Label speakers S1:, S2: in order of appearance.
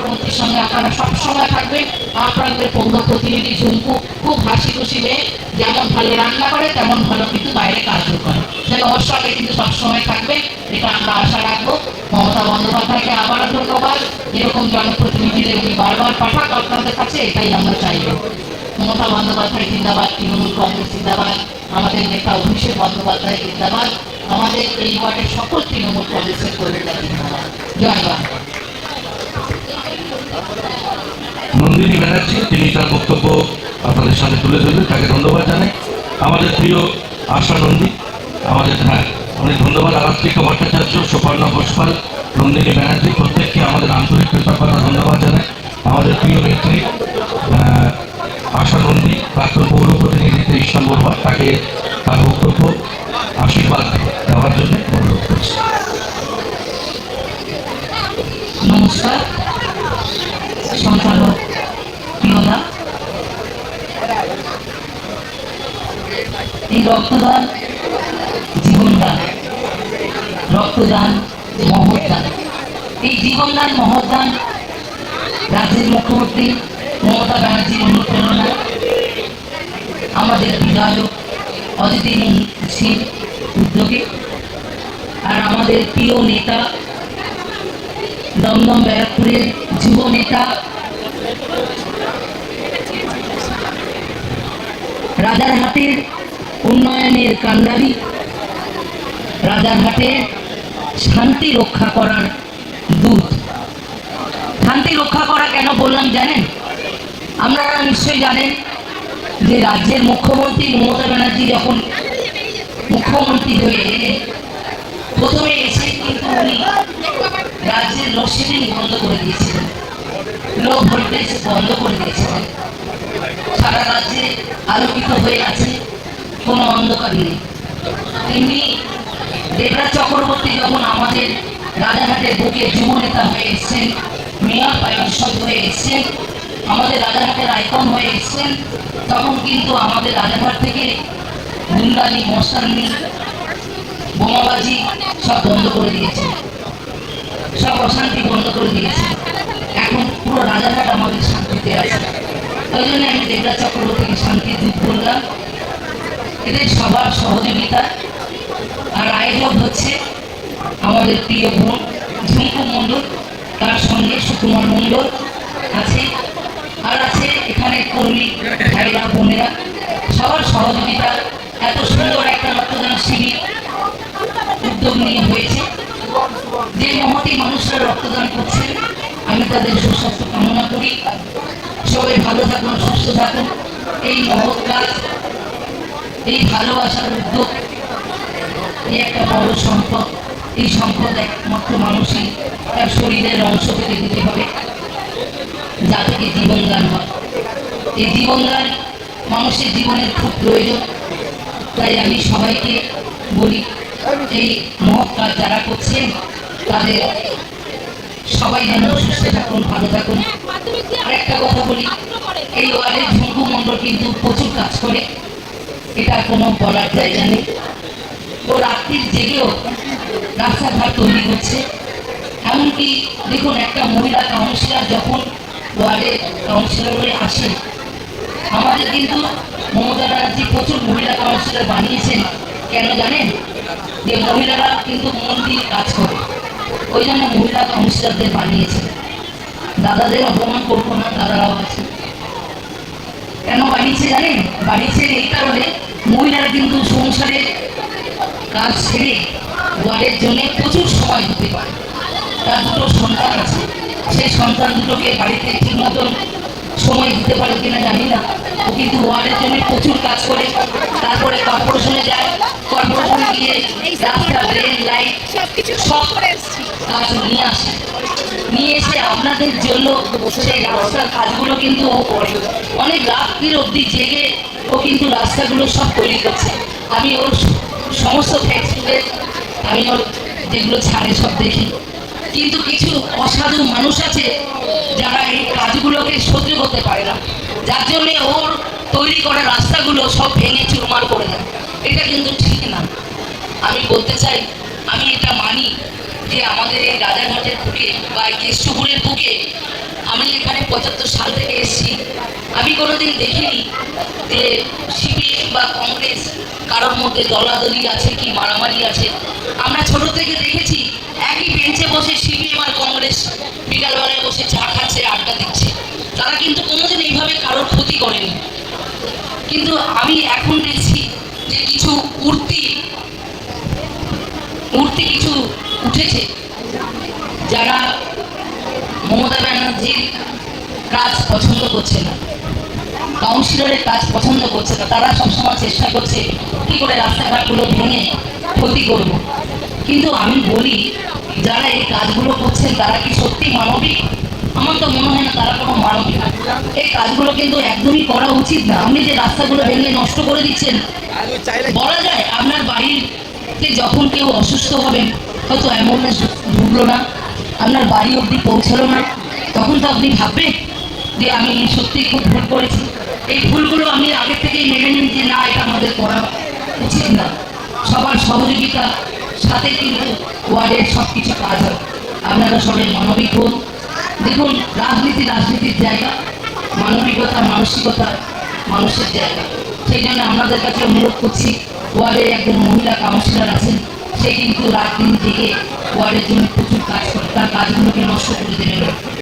S1: মুখ্যমন্ত্রীর সঙ্গে আপনারা সবসময় থাকবেন। আপনাদের পৌর প্রতিনিধি ঝুমকু খুব হাসি খুশি মেয়ে যেমন ভালো রান্না করে, তেমন ভালো কিন্তু বাইরে কাজও করে। যেন ওর সঙ্গে কিন্তু সবসময় থাকবে এটা আমরা আশা রাখব। মমতা বন্দ্যোপাধ্যায়কে আবারও ধন্যবাদ। এরকম জনপ্রতিনিধিদের উনি বারবার পাঠাক আপনাদের কাছে, এটাই আমরা চাইব। মমতা বন্দ্যোপাধ্যায় জিন্দাবাদ, তৃণমূল কংগ্রেস জিন্দাবাদ, আমাদের নেতা অভিষেক বন্দ্যোপাধ্যায় জিন্দাবাদ, আমাদের এই ওয়ার্ডের সকল তৃণমূল কংগ্রেসের কর্মীরা জিন্দাবাদ। জয় বাংলা।
S2: নন্দিনী ব্যানার্জি, তিনি তার বক্তব্য আপনাদের সামনে তুলে ধরবেন, তাকে ধন্যবাদ জানাই। আমাদের প্রিয় আশা নন্দী, আমাদের হ্যাঁ অনেক ধন্যবাদ। আরাত্রিকা ভট্টাচার্য সুপর্ণা ঘোষপাল, নন্দিনী ব্যানার্জি, প্রত্যেককে আমাদের আন্তরিক কৃতজ্ঞতা, ধন্যবাদ জানাই। আমাদের প্রিয় নেত্রী আশা নন্দী, প্রাক্তন পৌর প্রতিনিধিত্ব ঈশ্বর বড়ুয়া, তাকে তার বক্তব্য
S1: রক্তদান জীবনদান। রক্তদান মহৎদান। এই জীবনদান মহৎদান রাজ্যের মুখ্যমন্ত্রী মমতা ব্যানার্জির অনুপ্রেরণা। আমাদের বিধায়ক অজিতিন সিং উদ্যোগে। আর আমাদের প্রিয় নেতা দমদম ব্যারাকপুরের যুব নেতা রাজারহাটের উন্নয়নের কান্ডারি। রাজারহাটের শান্তি রক্ষা করার দূত। শান্তি রক্ষা করা কেন বললাম জানেন? আপনারা নিশ্চয়ই জানেন যে রাজ্যের মুখ্যমন্ত্রী মমতা ব্যানার্জি যখন মুখ্যমন্ত্রী হয়ে এলেন প্রথমে এসে কিন্তু উনি রাজ্যের লোডশেডিং বন্ধ করে দিয়েছিলেন। লো ভোল্টেজ বন্ধ করে দিয়েছিলেন। সারা রাজ্যে আলোকিত হয়ে আছে। কোনো অন্ধকার নেই। তেমনি দেবরাজ চক্রবর্তী যখন আমাদের রাজাঘাটের বুকে যুব নেতা হয়ে এসছেন, মেয়র পারিষদ হয়ে এসছেন, আমাদের রাজাঘাটের আইকন হয়ে এসছেন, তখন কিন্তু আমাদের রাজাঘাট থেকে গুন্ডানি মশানি বোমাবাজি সব বন্ধ করে দিয়েছে। সব অশান্তি বন্ধ করে দিয়েছে। এখন পুরো রাজাঘাট আমাদের শান্তিতে আছে। ওই জন্য আমি দেবরাজ চক্রবর্তীকে শান্তি করলাম এদের সবার সহযোগিতা আর আয়োজক হচ্ছে আমাদের প্রিয় বোন ঝুমকু মণ্ডল, তার সঙ্গে সুকুমার মণ্ডল আছে। আর আছে এখানে কর্মী ভাইরা, বোনেরা। সবার সহযোগিতা, এত সুন্দর একটা রক্তদান শিবির উদ্যোগ নিয়ে হয়েছে। যে মহতি মানুষরা রক্তদান করছেন, আমি তাদের সুস্বাস্থ্য কামনা করি। সবাই ভালো থাকুন, সুস্থ থাকুন। এই মহৎ কাজ এই ভালোবাসার উদ্যোগ, এই একটা বড় সম্পদ, এই সম্পদ একমাত্র মানুষই তার শরীরের অংশ থেকে দিতে হবে যা থেকে জীবনদান হয়। এই জীবনদান মানুষের জীবনের খুব প্রয়োজন, তাই আমি সবাইকে বলি, এই মহৎ কাজ যারা করছেন, তাদের সবাই যেন সুস্থ থাকুন, ভালো থাকুন। আর একটা কথা বলি, এই ওয়ার্ডের ঝুঁকু মণ্ডল কিন্তু প্রচুর কাজ করে। এটা কোনো বলার জায়গা নেই। ও রাত্রির জেগেও রাস্তাঘাট তৈরি করছে। এমনকি দেখুন, একটা মহিলা কাউন্সিলর যখন ওয়ার্ডে কাউন্সিলর হয়ে আসেন আমাদের কিন্তু মমতা ব্যানার্জি প্রচুর মহিলা কাউন্সিলর বানিয়েছেন। কেন জানেন? যে মহিলারা কিন্তু মন দিয়ে কাজ করে। ওই জন্য মহিলা কাউন্সিলরদের বানিয়েছে। দাদাদের অপমান করব না, দাদারাও আছে। বানিয়েছে জানেন বানিয়েছে এই কারণে মহিলারা কিন্তু সংসারে কাজ ছেড়ে ওয়ার্ডের জন্য প্রচুর সময় দিতে পারে। তার দুটো সন্তান আছে। সেই সন্তান দুটোকে বাড়িতে ঠিক মতন সময় দিতে পারে কিনা জানি না। ও কিন্তু ওয়ার্ডের জন্য প্রচুর কাজ করে। তারপরে কর্পোরেশনে যায়। কর্পোরেশনে গিয়ে রাস্তা ড্রেন লাইট সব কাজ নিয়ে আসে। নিয়ে এসে আপনাদের জন্য সেই রাস্তার কাজগুলো কিন্তু ও করে। অনেক রাত্রির অবধি জেগে ও কিন্তু রাস্তাগুলো সব তৈরি করছে। আমি ওর সমস্ত ফেসবুকে আমি ওর যেগুলো ছাড়ে সব দেখি। কিন্তু কিছু অসাধু মানুষ আছে যারা এই কাজগুলোকে সহ্য করতে পারে না। যার জন্যে ওর তৈরি করা রাস্তাগুলো সব ভেঙে চুরমার করে দেয়। এটা কিন্তু ঠিক না। আমি বলতে চাই, আমি এটা মানি। যে আমাদের এই রাজাঘাটের বুকে বা কেষ্টপুরের বুকে আমি এখানে পঁচাত্তর সাল থেকে এসেছি। আমি কোনোদিন দেখিনি যে সিপিএম বা কংগ্রেস কারোর মধ্যে দলাদলি আছে কি মারামারি আছে। আমরা ছোট থেকে দেখেছি, একই বেঞ্চে বসে সিপিএম আর কংগ্রেস বিকালবেলায় বসে চা খাচ্ছে, আড্ডা দিচ্ছে। তারা কিন্তু কোনোদিন এইভাবে কারোর ক্ষতি করেনি। কিন্তু আমি এখন দেখছি যে কিছু উর্তি উর্তি কিছু উঠেছে। যারা মমতা ব্যানার্জির কাজ পছন্দ করছে না, কাউন্সিলরের কাজ পছন্দ করছে না, তারা সবসময় চেষ্টা করছে কি করে রাস্তাঘাটগুলো ভেঙে ক্ষতি করব। কিন্তু আমি বলি, যারা এই কাজগুলো করছেন, তারা কি সত্যি মানবিক? আমার তো মনে হয় না তারা কোনো মানবিক। এই কাজগুলো কিন্তু একদমই করা উচিত না। আপনি যে রাস্তাগুলো ভেঙে নষ্ট করে দিচ্ছেন, বলা যায় আপনার বাড়িতে যখন কেউ অসুস্থ হবেন হয়তো অ্যাম্বুলেন্স ঢুকলো না, আপনার বাড়ি অবধি পৌঁছালো না। তখন তো আপনি ভাববেন যে আমি সত্যি খুব ভুল করেছি। এই ভুলগুলো আমি আগে থেকেই মেনে নিই যে না, এটা আমাদের করা উচিত না। সবার সহযোগিতা সাথে কিন্তু ওয়ার্ডের সব কিছু কাজ হয়। আপনারা সবাই মানবিক হন। দেখুন, রাজনীতি রাজনীতির জায়গা, মানবিকতা মানসিকতা মানুষের জায়গা। সেই জন্য আমাদের কাছে অনুরোধ করছি, ওয়ার্ডের একজন মহিলা কাউন্সিলর আছেন সে কিন্তু রাত দিন থেকে ওয়ার্ডের জন্য প্রচুর কাজ করে, তার কাজগুলোকে নষ্ট করে দেবেন না।